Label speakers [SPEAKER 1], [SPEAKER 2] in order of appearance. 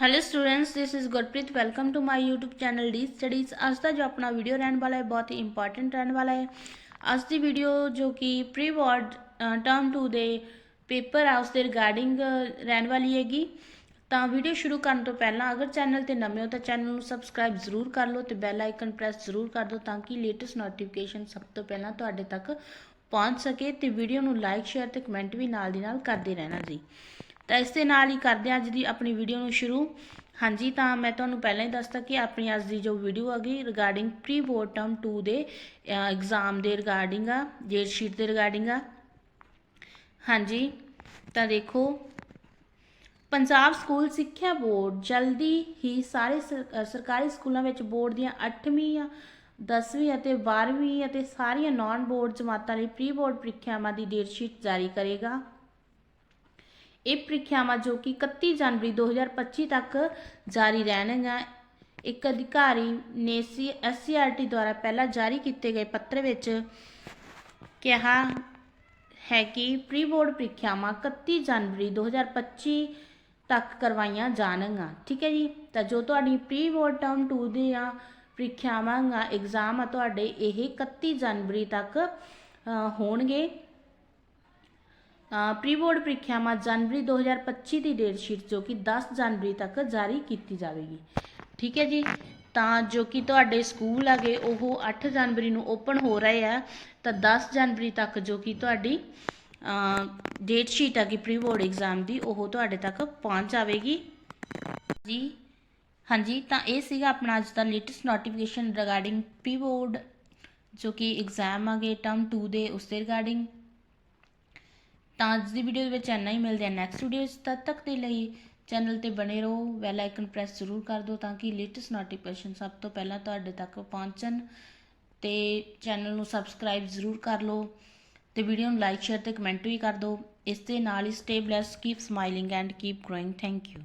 [SPEAKER 1] Hello students this is Gurpreet welcome to my YouTube channel D studies ਅੱਜ ਦਾ ਜੋ ਆਪਣਾ ਵੀਡੀਓ ਰਹਿਣ ਵਾਲਾ ਹੈ ਬਹੁਤ ਹੀ ਇੰਪੋਰਟੈਂਟ ਰਹਿਣ ਵਾਲਾ ਹੈ ਅੱਜ ਦੀ ਵੀਡੀਓ ਜੋ ਕਿ ਪ੍ਰੀ ਬੋਰਡ ਟਰਮ 2 ਦੇ ਪੇਪਰ ਆ ਉਸ ਦੇ ਰਿਗਾਰਡਿੰਗ ਰਹਿਣ ਵਾਲੀ ਹੈਗੀ ਤਾਂ ਵੀਡੀਓ ਸ਼ੁਰੂ ਕਰਨ ਤੋਂ ਪਹਿਲਾਂ ਅਗਰ ਚੈਨਲ ਤੇ ਨਵੇਂ ਹੋ ਤਾਂ ਚੈਨਲ ਨੂੰ ਸਬਸਕ੍ਰਾਈਬ ਜ਼ਰੂਰ ਕਰ ਲਓ ਤੇ ਬੈਲ ਆਈਕਨ ਪ੍ਰੈਸ ਜ਼ਰੂਰ ਕਰ ਦਿਓ ਤਾਂ ਕਿ ਲੇਟੈਸਟ ਨੋਟੀਫਿਕੇਸ਼ਨ ਸਭ ਤੋਂ ਪਹਿਲਾਂ ਤੁਹਾਡੇ ਤੱਕ ਪਹੁੰਚ ਸਕੇ ਤੇ ਵੀਡੀਓ ਨੂੰ ਲਾਈਕ ਸ਼ੇਅਰ ਤੇ ਕਮੈਂਟ ਵੀ ਨਾਲ ਦੀ ਨਾਲ ਕਰਦੇ ਰਹਿਣਾ ਜੀ ਤਾਂ ਇਸ ਦੇ ਨਾਲ ਹੀ ਕਰਦੇ ਹਾਂ ਅੱਜ ਦੀ ਆਪਣੀ ਵੀਡੀਓ ਨੂੰ ਸ਼ੁਰੂ। ਹਾਂਜੀ, ਤਾਂ ਮੈਂ ਤੁਹਾਨੂੰ ਪਹਿਲਾਂ ਹੀ ਦੱਸਤਾ ਕਿ ਆਪਣੀ ਅੱਜ ਦੀ ਜੋ ਵੀਡੀਓ ਹੈਗੀ ਰਿਗਾਰਡਿੰਗ ਪ੍ਰੀ ਬੋਰਡ ਟਰਮ 2 ਦੇ ਐਗਜ਼ਾਮ ਦੇ ਰਿਗਾਰਡਿੰਗ ਆ ਡੇਟ ਸ਼ੀਟ ਦੇ ਰਿਗਾਰਡਿੰਗ ਆ। ਹਾਂਜੀ, ਤਾਂ ਦੇਖੋ, ਪੰਜਾਬ ਸਕੂਲ ਸਿੱਖਿਆ ਬੋਰਡ ਜਲਦੀ ਹੀ ਸਾਰੇ ਸਰ- ਸਰਕਾਰੀ ਸਕੂਲਾਂ ਵਿੱਚ ਬੋਰਡ ਦੀਆਂ 8ਵੀਂ 10ਵੀਂ ਅਤੇ 12ਵੀਂ ਅਤੇ ਸਾਰੀਆਂ ਨਾਨ ਬੋਰਡ ਜਮਾਤਾਂ ਲਈ ਪ੍ਰੀ ਬੋਰਡ ਪ੍ਰੀਖਿਆਵਾਂ ਦੀ ਡੇਟ ਸ਼ੀਟ ਜਾਰੀ ਕਰੇਗਾ। ਇਹ ਪ੍ਰੀਖਿਆਵਾਂ ਜੋ ਕਿ 31 ਜਨਵਰੀ 2025 ਤੱਕ ਜਾਰੀ ਰਹਿਣਗੀਆਂ। ਇੱਕ ਅਧਿਕਾਰੀ ਨੇ ਸੀ ਐਸਸੀਆਰਟੀ ਦੁਆਰਾ ਪਹਿਲਾਂ ਜਾਰੀ ਕੀਤੇ ਗਏ ਪੱਤਰ ਵਿੱਚ ਕਿਹਾ ਹੈ ਕਿ ਪ੍ਰੀ ਬੋਰਡ ਪ੍ਰੀਖਿਆਵਾਂ 31 ਜਨਵਰੀ 2025 ਤੱਕ ਕਰਵਾਈਆਂ ਜਾਣਗੀਆਂ। ਠੀਕ ਹੈ ਜੀ? ਤਾਂ ਜੋ ਤੁਹਾਡੀ ਪ੍ਰੀ ਬੋਰਡ ਟਰਮ 2 ਦੀਆਂ ਪ੍ਰੀਖਿਆਵਾਂ ਗਾ ਐਗਜ਼ਾਮ ਆ ਤੁਹਾਡੇ ਇਹ 31 ਜਨਵਰੀ ਤੱਕ ਹੋਣਗੇ। ਪ੍ਰੀ ਬੋਰਡ ਪ੍ਰੀਖਿਆਵਾਂ ਜਨਵਰੀ 2025 ਦੀ ਡੇਟ ਸ਼ੀਟ ਜੋ ਕਿ 10 ਜਨਵਰੀ ਤੱਕ ਜਾਰੀ ਕੀਤੀ ਜਾਵੇਗੀ। ਠੀਕ ਹੈ ਜੀ? ਤਾਂ ਜੋ ਕਿ ਤੁਹਾਡੇ ਸਕੂਲ ਹੈਗੇ ਉਹ 8 ਜਨਵਰੀ ਨੂੰ ਓਪਨ ਹੋ ਰਹੇ ਆ, ਤਾਂ 10 ਜਨਵਰੀ ਤੱਕ ਜੋ ਕਿ ਤੁਹਾਡੀ ਡੇਟ ਸ਼ੀਟ ਹੈਗੀ ਪ੍ਰੀ ਬੋਰਡ ਐਗਜ਼ਾਮ ਦੀ, ਉਹ ਤੁਹਾਡੇ ਤੱਕ ਪਹੁੰਚ ਜਾਵੇਗੀ। ਜੀ? ਹਾਂਜੀ, ਤਾਂ ਇਹ ਸੀਗਾ ਆਪਣਾ ਅੱਜ ਦਾ latest notification regarding pre board ਜੋ ਕਿ ਐਗਜ਼ਾਮ ਆਗੇ ਟਰਮ 2 ਦੇ, ਉਸ ਦੇ ਰਿਗਾਰਡਿੰਗ ਤਾਂ ਅੱਜ ਦੀ ਵੀਡੀਓ ਦੇ ਵਿੱਚ ਇੰਨਾ ਹੀ। ਮਿਲਦੇ ਆ ਨੈਕਸਟ ਵੀਡੀਓ ਵਿੱਚ। ਤਦ ਤੱਕ ਦੇ ਲਈ ਚੈਨਲ ਤੇ ਬਣੇ ਰਹੋ ਬੈਲ ਆਈਕਨ ਪ੍ਰੈਸ ਜ਼ਰੂਰ ਕਰ ਦਿਓ ਤਾਂ ਕਿ ਲੇਟੈਸਟ ਨੋਟੀਫਿਕੇਸ਼ਨ ਸਭ ਤੋਂ ਪਹਿਲਾਂ ਤੁਹਾਡੇ ਤੱਕ ਪਹੁੰਚਣ ਤੇ ਚੈਨਲ ਨੂੰ ਸਬਸਕ੍ਰਾਈਬ ਜ਼ਰੂਰ ਕਰ ਲਓ ਤੇ ਵੀਡੀਓ ਨੂੰ ਲਾਈਕ ਸ਼ੇਅਰ ਤੇ ਕਮੈਂਟ ਵੀ ਕਰ ਦਿਓ। ਇਸ ਦੇ ਨਾਲ ਹੀ stay blessed keep smiling and keep growing thank you